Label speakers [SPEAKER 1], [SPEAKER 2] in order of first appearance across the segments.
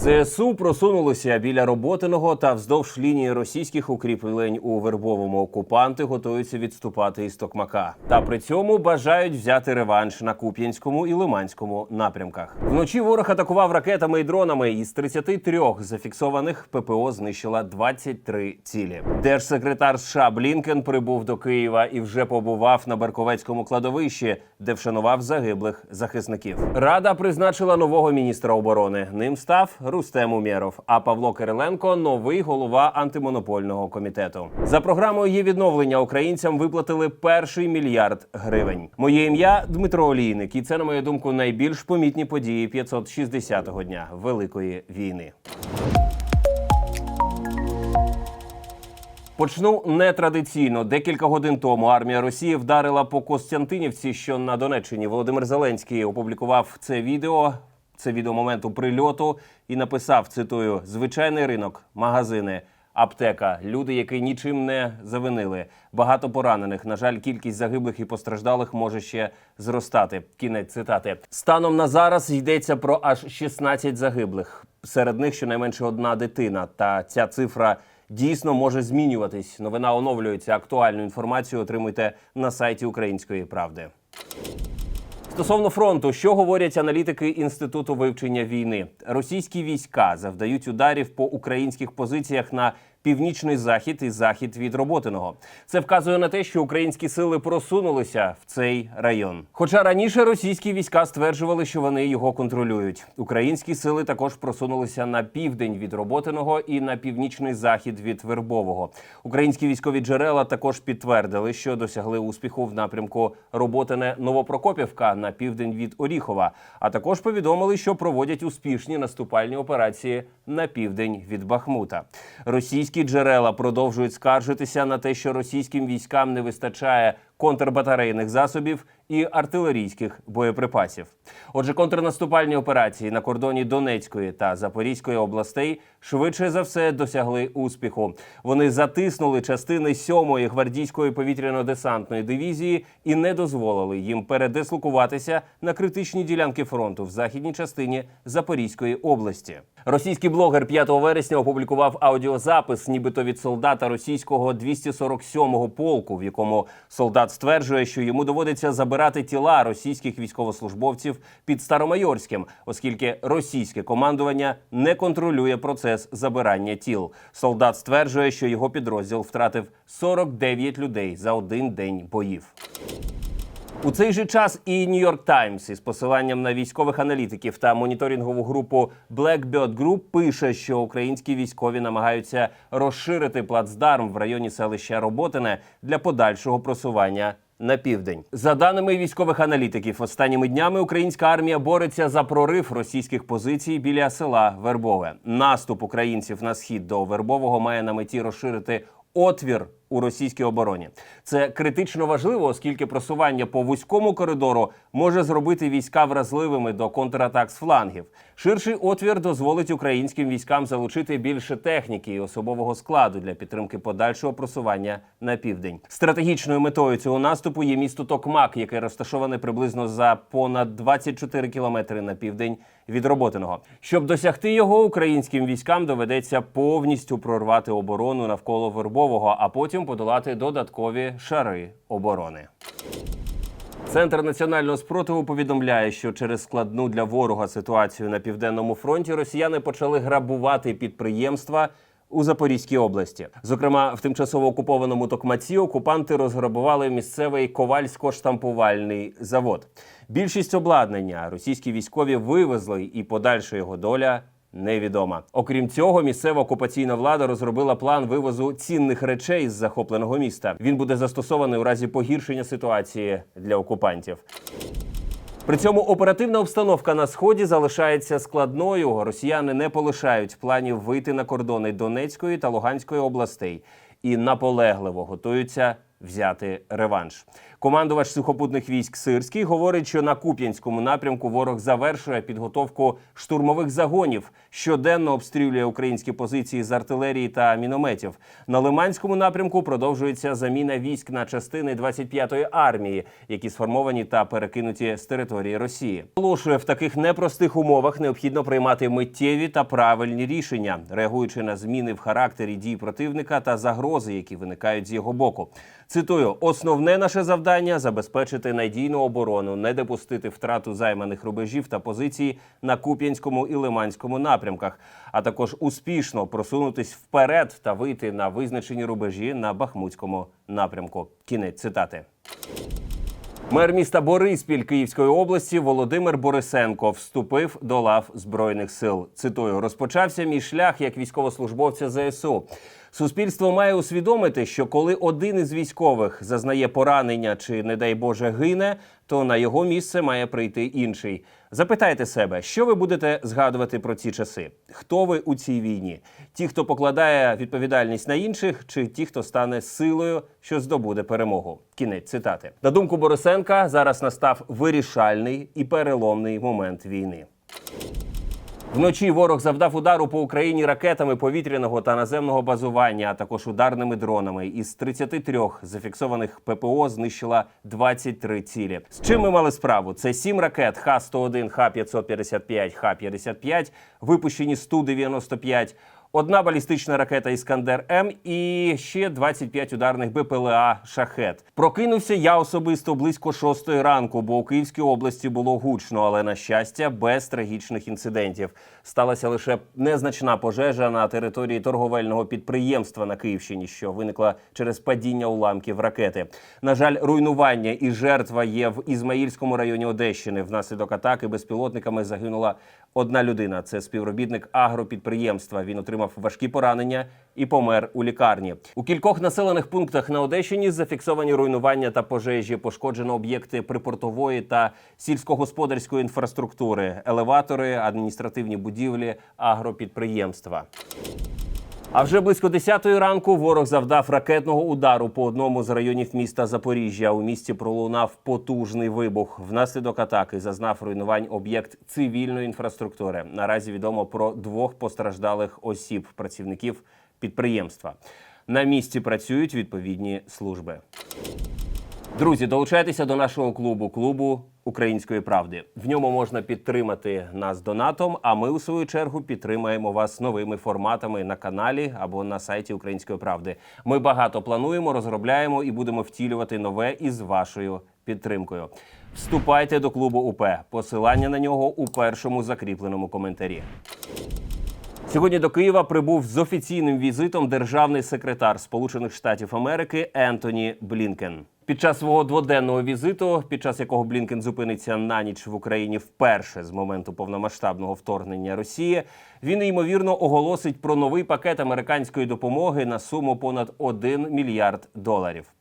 [SPEAKER 1] ЗСУ просунулися біля роботиного та вздовж лінії російських укріплень у вербовому окупанти готуються відступати із Токмака. Та при цьому бажають взяти реванш на Куп'янському і Лиманському напрямках. Вночі ворог атакував ракетами і дронами. Із 33 зафіксованих ППО знищила 23 цілі. Держсекретар США Блінкен прибув до Києва і вже побував на Берковецькому кладовищі, де вшанував загиблих захисників. Рада призначила нового міністра оборони. Ним став Рустем Умєров. А Павло Кириленко новий голова антимонопольного комітету. За програмою є відновлення українцям виплатили перший мільярд гривень. Моє ім'я Дмитро Олійник, і це, на мою думку, найбільш помітні події 560-го дня Великої війни. Почну нетрадиційно. Декілька годин тому армія Росії вдарила по Костянтинівці, що на Донеччині. Володимир Зеленський опублікував це відео. Це відео моменту прильоту і написав: цитую: звичайний ринок, магазини, аптека, люди, які нічим не завинили. Багато поранених. На жаль, кількість загиблих і постраждалих може ще зростати. Кінець цитати. Станом на зараз йдеться про аж 16 загиблих. Серед них щонайменше одна дитина. Та ця цифра дійсно може змінюватись. Новина оновлюється. Актуальну інформацію отримуйте на сайті Української правди. Стосовно фронту, що говорять аналітики інституту вивчення війни, російські війська завдають ударів по українських позиціях на північний захід і захід від роботиного. Це вказує на те, що українські сили просунулися в цей район. Хоча раніше російські війська стверджували, що вони його контролюють. Українські сили також просунулися на південь від роботиного і на північний захід від Вербового. Українські військові джерела також підтвердили, що досягли успіху в напрямку роботине Новопрокопівка на південь від Оріхова. А також повідомили, що проводять успішні наступальні операції на південь від Бахмута. Російські джерела продовжують скаржитися на те, що російським військам не вистачає контрбатарейних засобів і артилерійських боєприпасів. Отже, контрнаступальні операції на кордоні Донецької та Запорізької областей швидше за все досягли успіху. Вони затиснули частини 7-ї гвардійської повітряно-десантної дивізії і не дозволили їм передислокуватися на критичні ділянки фронту в західній частині Запорізької області. Російський блогер 5 вересня опублікував аудіозапис, нібито від солдата російського 247-го полку, в якому солдат стверджує, що йому доводиться забирати тіла російських військовослужбовців під Старомайорським, оскільки російське командування не контролює процес забирання тіл. Солдат стверджує, що його підрозділ втратив 49 людей за один день боїв. У цей же час і Нью-Йорк Таймс із посиланням на військових аналітиків та моніторингову групу Blackbird Group пише, що українські військові намагаються розширити плацдарм в районі селища Роботине для подальшого просування. На південь, за даними військових аналітиків, останніми днями українська армія бореться за прорив російських позицій біля села Вербове. Наступ українців на схід до Вербового має на меті розширити отвір у російській обороні. Це критично важливо, оскільки просування по вузькому коридору може зробити війська вразливими до контратак з флангів. Ширший отвір дозволить українським військам залучити більше техніки і особового складу для підтримки подальшого просування на південь. Стратегічною метою цього наступу є місто Токмак, яке розташоване приблизно за понад 24 кілометри на південь від Роботиного. Щоб досягти його, українським військам доведеться повністю прорвати оборону навколо Вербового, а потім подолати додаткові шари оборони. Центр національного спротиву повідомляє, що через складну для ворога ситуацію на південному фронті росіяни почали грабувати підприємства. У Запорізькій області, зокрема, в тимчасово окупованому Токмаці, окупанти розграбували місцевий ковальсько-штампувальний завод. Більшість обладнання російські військові вивезли, і подальша його доля невідома. Окрім цього, місцева окупаційна влада розробила план вивозу цінних речей з захопленого міста. Він буде застосований у разі погіршення ситуації для окупантів. При цьому оперативна обстановка на сході залишається складною. Росіяни не полишають планів вийти на кордони Донецької та Луганської областей і наполегливо готуються взяти реванш. Командувач сухопутних військ Сирський говорить, що на Куп'янському напрямку ворог завершує підготовку штурмових загонів, щоденно обстрілює українські позиції з артилерії та мінометів. На Лиманському напрямку продовжується заміна військ на частини 25-ї армії, які сформовані та перекинуті з території Росії. Наголошує, в таких непростих умовах необхідно приймати миттєві та правильні рішення, реагуючи на зміни в характері дій противника та загрози, які виникають з його боку. Цитую: основне наше завдання забезпечити надійну оборону, не допустити втрату займаних рубежів та позицій на Куп'янському і Лиманському напрямках, а також успішно просунутись вперед та вийти на визначені рубежі на Бахмутському напрямку. Кінець цитати. Мер міста Бориспіль Київської області Володимир Борисенко вступив до лав збройних сил. Цитую: розпочався мій шлях як військовослужбовця ЗСУ. Суспільство має усвідомити, що коли один із військових зазнає поранення чи, не дай Боже, гине, то на його місце має прийти інший. Запитайте себе, що ви будете згадувати про ці часи? Хто ви у цій війні? Ті, хто покладає відповідальність на інших, чи ті, хто стане силою, що здобуде перемогу? Кінець цитати. На думку Борисенка, зараз настав вирішальний і переломний момент війни. Вночі ворог завдав удару по Україні ракетами повітряного та наземного базування, а також ударними дронами. Із 33 зафіксованих ППО знищила 23 цілі. З чим ми мали справу? Це 7 ракет Х-101, Х-555, Х-55, випущені Сту-95, Одна балістична ракета Іскандер М і ще 25 ударних БПЛА Шахет. Прокинувся я особисто близько шостої ранку, бо у Київській області було гучно, але на щастя, без трагічних інцидентів. Сталася лише незначна пожежа на території торговельного підприємства на Київщині, що виникла через падіння уламків ракети. На жаль, руйнування і жертва є в Ізмаїльському районі Одещини. Внаслідок атаки безпілотниками загинула одна людина. Це співробітник агропідприємства. Він отримав важкі поранення і помер у лікарні. У кількох населених пунктах на Одещині зафіксовані руйнування та пожежі. Пошкоджено об'єкти припортової та сільськогосподарської інфраструктури, елеватори, адміністративні будівлі, агропідприємства. А вже близько 10-ї ранку ворог завдав ракетного удару по одному з районів міста Запоріжжя. У місті пролунав потужний вибух. Внаслідок атаки зазнав руйнувань об'єкт цивільної інфраструктури. Наразі відомо про двох постраждалих осіб, працівників підприємства. На місці працюють відповідні служби. Друзі, долучайтеся до нашого клубу клубу Української правди. В ньому можна підтримати нас донатом. А ми, у свою чергу, підтримаємо вас новими форматами на каналі або на сайті Української правди. Ми багато плануємо, розробляємо і будемо втілювати нове із вашою підтримкою. Вступайте до клубу УП. Посилання на нього у першому закріпленому коментарі. Сьогодні до Києва прибув з офіційним візитом державний секретар Сполучених Штатів Америки Ентоні Блінкен. Під час свого дводенного візиту, під час якого Блінкен зупиниться на ніч в Україні вперше з моменту повномасштабного вторгнення Росії, він ймовірно оголосить про новий пакет американської допомоги на суму понад 1 мільярд доларів.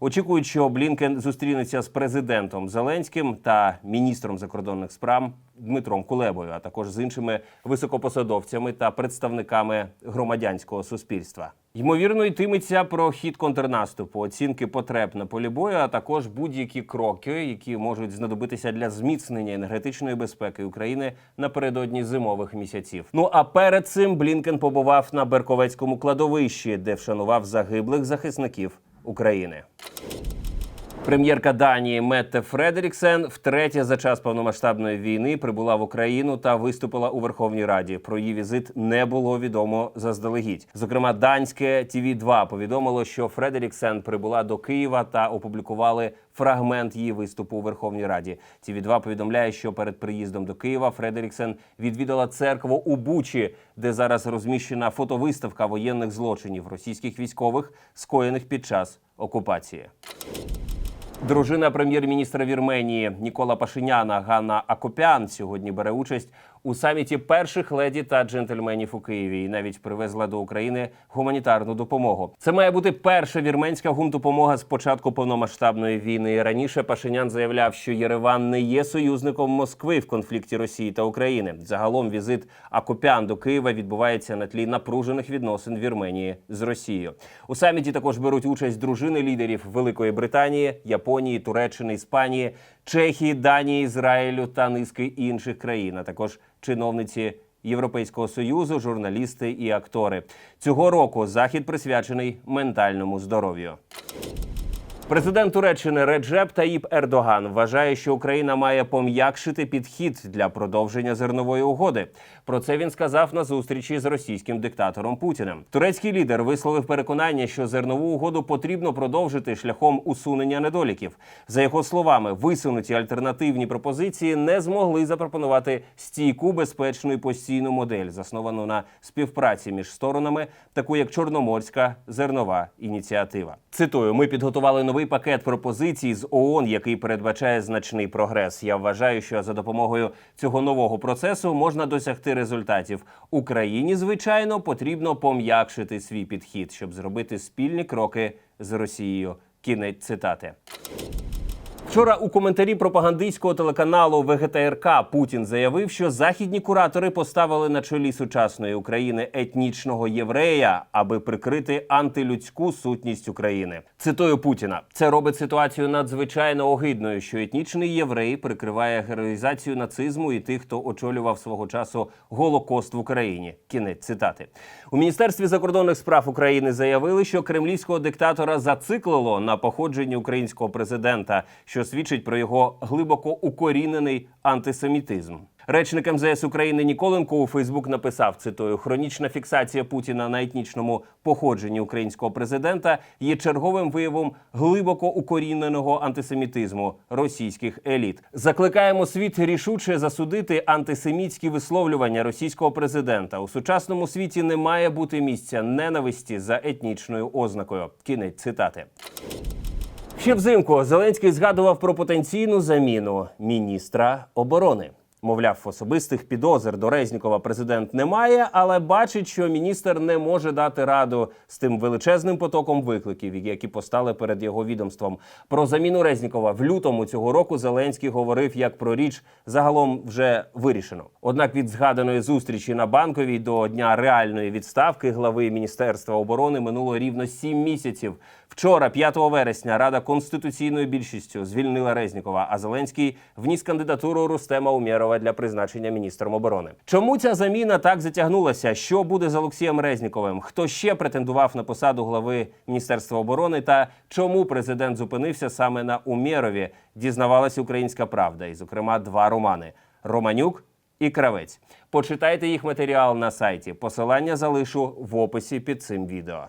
[SPEAKER 1] Очікують, що Блінкен зустрінеться з президентом Зеленським та міністром закордонних справ Дмитром Кулебою, а також з іншими високопосадовцями та представниками громадянського суспільства. Ймовірно, йтиметься про хід контрнаступу, оцінки потреб на полі бою, а також будь-які кроки, які можуть знадобитися для зміцнення енергетичної безпеки України напередодні зимових місяців. Ну а перед цим Блінкен побував на Берковецькому кладовищі, де вшанував загиблих захисників України. Прем'єрка Данії Метте Фредеріксен втретє за час повномасштабної війни прибула в Україну та виступила у Верховній Раді. Про її візит не було відомо заздалегідь. Зокрема, данське tv 2 повідомило, що Фредеріксен прибула до Києва та опублікували фрагмент її виступу у Верховній Раді. tv 2 повідомляє, що перед приїздом до Києва Фредеріксен відвідала церкву у Бучі, де зараз розміщена фотовиставка воєнних злочинів російських військових, скоєних під час окупації. Дружина прем'єр-міністра Вірменії Нікола Пашиняна Ганна Акопян сьогодні бере участь у саміті перших леді та джентльменів у Києві і навіть привезла до України гуманітарну допомогу. Це має бути перша вірменська гумдопомога з початку повномасштабної війни. Раніше Пашинян заявляв, що Єреван не є союзником Москви в конфлікті Росії та України. Загалом візит Акопян до Києва відбувається на тлі напружених відносин Вірменії з Росією. У саміті також беруть участь дружини лідерів Великої Британії, Японії, Туреччини, Іспанії, Чехії, Данії, Ізраїлю та низки інших країн, а також чиновниці. Європейського союзу, журналісти і актори цього року захід присвячений ментальному здоров'ю. Президент Туреччини Реджеп Таїп Ердоган вважає, що Україна має пом'якшити підхід для продовження зернової угоди. Про це він сказав на зустрічі з російським диктатором Путіним. Турецький лідер висловив переконання, що зернову угоду потрібно продовжити шляхом усунення недоліків. За його словами, висунуті альтернативні пропозиції не змогли запропонувати стійку безпечну і постійну модель, засновану на співпраці між сторонами, таку як Чорноморська зернова ініціатива. Цитую: ми підготували новий пакет пропозицій з ООН, який передбачає значний прогрес. Я вважаю, що за допомогою цього нового процесу можна досягти результатів. Україні, звичайно, потрібно пом'якшити свій підхід, щоб зробити спільні кроки з Росією. Кінець цитати. Вчора у коментарі пропагандистського телеканалу ВГТРК Путін заявив, що західні куратори поставили на чолі сучасної України етнічного єврея, аби прикрити антилюдську сутність України. Цитую Путіна: це робить ситуацію надзвичайно огидною, що етнічний єврей прикриває героїзацію нацизму і тих, хто очолював свого часу голокост в Україні. Кінець цитати у міністерстві закордонних справ України заявили, що кремлівського диктатора зациклило на походженні українського президента, що свідчить про його глибоко укорінений антисемітизм. Речник МЗС України Ніколенко у Фейсбук написав: цитую: хронічна фіксація Путіна на етнічному походженні українського президента є черговим виявом глибоко укоріненого антисемітизму російських еліт. Закликаємо світ рішуче засудити антисемітські висловлювання російського президента. У сучасному світі не має бути місця ненависті за етнічною ознакою. Кінець цитати. Ще взимку Зеленський згадував про потенційну заміну міністра оборони. Мовляв, особистих підозр до Резнікова президент не має, але бачить, що міністр не може дати раду з тим величезним потоком викликів, які постали перед його відомством. Про заміну Резнікова в лютому цього року Зеленський говорив як про річ загалом вже вирішено. Однак від згаданої зустрічі на банковій до дня реальної відставки глави міністерства оборони минуло рівно сім місяців. Вчора, 5 вересня, Рада конституційною більшістю звільнила Резнікова, а Зеленський вніс кандидатуру Рустема Умєрова для призначення міністром оборони. Чому ця заміна так затягнулася? Що буде з Олексієм Резніковим? Хто ще претендував на посаду глави міністерства оборони? Та чому президент зупинився саме на Умєрові? Дізнавалася українська правда, і, зокрема, два романи: Романюк і Кравець. Почитайте їх матеріал на сайті. Посилання залишу в описі під цим відео.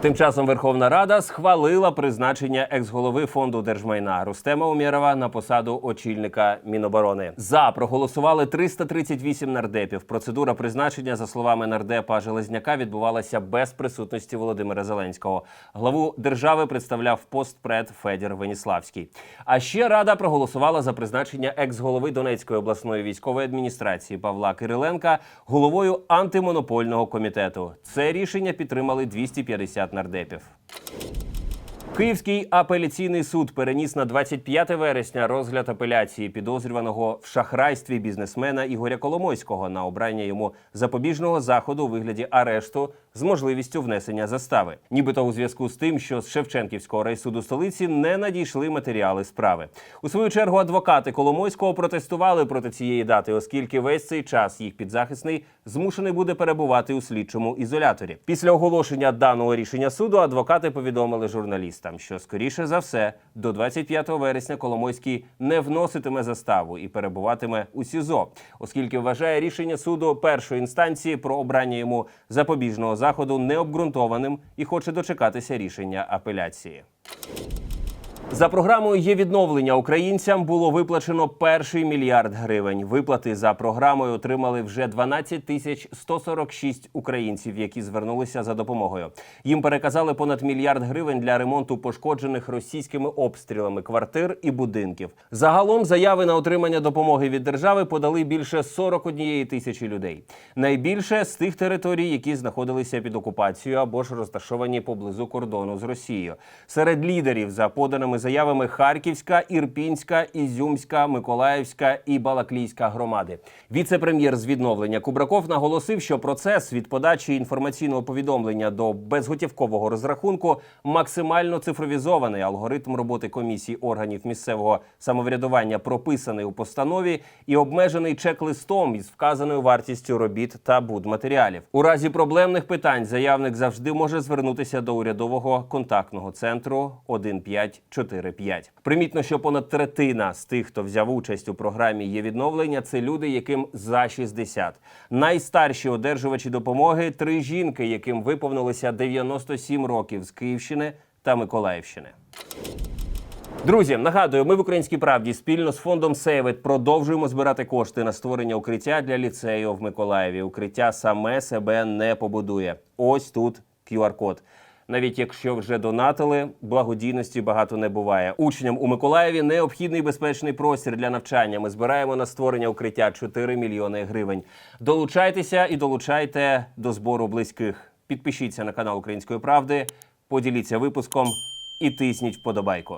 [SPEAKER 1] Тим часом Верховна Рада схвалила призначення екс-голови фонду держмайна Рустема Умєрова на посаду очільника Міноборони. За проголосували 338 нардепів. Процедура призначення, за словами нардепа Железняка, відбувалася без присутності Володимира Зеленського. Главу держави представляв постпред Федір Веніславський. А ще рада проголосувала за призначення екс-голови Донецької обласної військової адміністрації Павла Кириленка головою антимонопольного комітету. Це рішення підтримали 250 нардепів. Київський апеляційний суд переніс на 25 вересня розгляд апеляції підозрюваного в шахрайстві бізнесмена Ігоря Коломойського на обрання йому запобіжного заходу у вигляді арешту з можливістю внесення застави, нібито у зв'язку з тим, що з Шевченківського райсуду столиці не надійшли матеріали справи. У свою чергу адвокати Коломойського протестували проти цієї дати, оскільки весь цей час їх підзахисний змушений буде перебувати у слідчому ізоляторі. Після оголошення даного рішення суду адвокати повідомили журналістам, що скоріше за все до 25 вересня Коломойський не вноситиме заставу і перебуватиме у СІЗО, оскільки вважає рішення суду першої інстанції про обрання йому запобіжного заходу необґрунтованим і хоче дочекатися рішення апеляції. За програмою є відновлення українцям було виплачено перший мільярд гривень. Виплати за програмою отримали вже 12 тисяч 146 українців, які звернулися за допомогою. Їм переказали понад мільярд гривень для ремонту пошкоджених російськими обстрілами квартир і будинків. Загалом заяви на отримання допомоги від держави подали більше 41 тисячі людей. Найбільше з тих територій, які знаходилися під окупацією або ж розташовані поблизу кордону з Росією. Серед лідерів за поданими заявами Харківська, Ірпінська, Ізюмська, Миколаївська і Балаклійська громади. Віце-прем'єр з відновлення Кубраков наголосив, що процес від подачі інформаційного повідомлення до безготівкового розрахунку максимально цифровізований. Алгоритм роботи комісій органів місцевого самоврядування прописаний у постанові і обмежений чек-листом із вказаною вартістю робіт та будматеріалів. У разі проблемних питань заявник завжди може звернутися до урядового контактного центру 1545. Примітно, що понад третина з тих, хто взяв участь у програмі є відновлення, це люди, яким за 60. Найстарші одержувачі допомоги три жінки, яким виповнилося 97 років з Київщини та Миколаївщини. Друзі, нагадую, ми в українській правді спільно з фондом Сейвет продовжуємо збирати кошти на створення укриття для ліцею в Миколаєві. Укриття саме себе не побудує. Ось тут QR-код. Навіть якщо вже донатили, благодійності багато не буває. Учням у Миколаєві необхідний безпечний простір для навчання. Ми збираємо на створення укриття 4 мільйони гривень. Долучайтеся і долучайте до збору близьких. Підпишіться на канал Української правди, поділіться випуском і тисніть вподобайку.